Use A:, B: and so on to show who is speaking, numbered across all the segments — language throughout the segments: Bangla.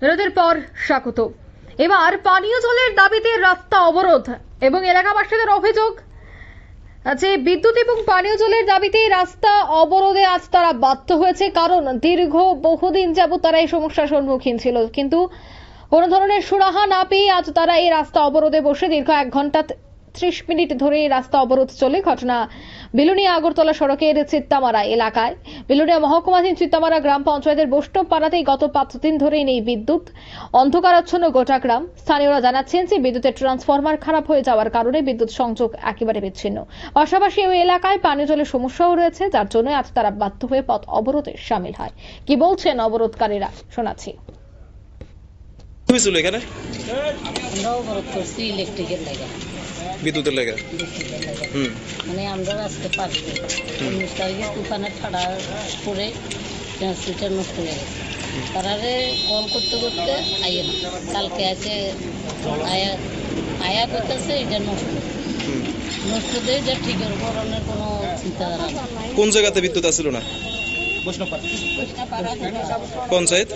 A: বিরতির পর স্বাগত। এবার পানীয় জলের দাবিতে রাস্তা অবরোধ এবং এলাকাবাসীদের অভিযোগ যে বিদ্যুৎ এবং পানীয় জলের দাবিতে রাস্তা অবরোধে আজ তারা বাধ্য হয়েছে, কারণ দীর্ঘ বহুদিন যাবত তারা এই সমস্যার সম্মুখীন ছিল। কিন্তু কোনো ধরনের সুরাহা না পেয়ে আজ তারা এই রাস্তা অবরোধে বসে দীর্ঘ এক ঘণ্টা ত্রিশ মিনিট ধরে রাস্তা অবরোধ চলে ঘটনা বিলুনিয়া আগরতলা সড়কের চিত্তামারা এলাকায়। বিলুনিয়া মহকুমাধীন চিত্তামারা গ্রাম পঞ্চায়েতের বৈষ্ণব পাড়াতেই গত পাঁচ দিন ধরেই নেই বিদ্যুৎ। অন্ধকারাচ্ছন্ন গোটা গ্রাম। স্থানীয়রা জানাচ্ছেন যে বিদ্যুতের ট্রান্সফরমার খারাপ হয়ে যাওয়ার কারণে বিদ্যুৎ সংযোগ একেবারে বিচ্ছিন্ন। পাশাপাশি ওই এলাকায় পানীয় জলের সমস্যাও রয়েছে যার জন্য আজ তারা বাধ্য হয়ে পথ অবরোধে সামিল হয়। কি বলছেন অবরোধকারীরা? শোনাচ্ছি।
B: হয়েছিল এখানে?
C: আমরাও অবরোধ করছি ইলেকট্রিকের লাগে।
B: বিদ্যুতের লেগে। হুম।
C: মানে আমরা আজকে পারছি উনিশ তারিখে তুফানের ঠাড়া পরে ট্রান্সমিটার নষ্ট হয়ে গেছে। তারারে কল করতে করতে আইয়ে না। কালকে আছে আয়া আয়া করতেছে এটা নষ্ট। নষ্ট দিয়ে এটা ঠিকের করণের কোনো চিন্তাধারা
B: কোন জায়গাতে বিদ্যুৎ আসছিল না? পঞ্চায়েত?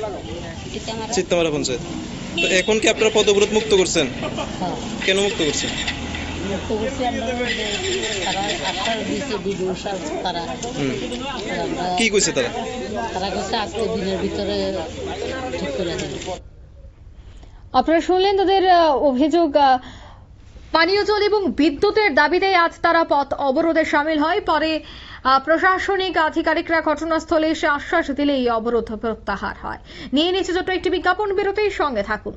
B: চিত্তামারা। পঞ্চায়েত। তো এখন কি আপনারা পদ মুক্ত করছেন?
C: হ্যাঁ।
B: কেন মুক্ত করছেন?
C: করছি আমরা যে তারা আশ্বাস দিয়েছে বিডিও সাহেব তারা
B: কি কইছে তারা?
C: তারা কাছে আজকে দিনের ভিতরে ঠিক করে দেবে।
A: আপনারা শুনলেন তাদের অভিযোগ আহ, পানীয় জল এবং বিদ্যুতের দাবিতে আজ তারা পথ অবরোধে সামিল হয়। পরে আহ, প্রশাসনিক আধিকারিকরা ঘটনাস্থলে এসে আশ্বাস দিলে এই অবরোধ প্রত্যাহার হয়। নিয়ে নিচ্ছে ছোট্ট একটি বিজ্ঞাপন বিরতির সঙ্গে থাকুন।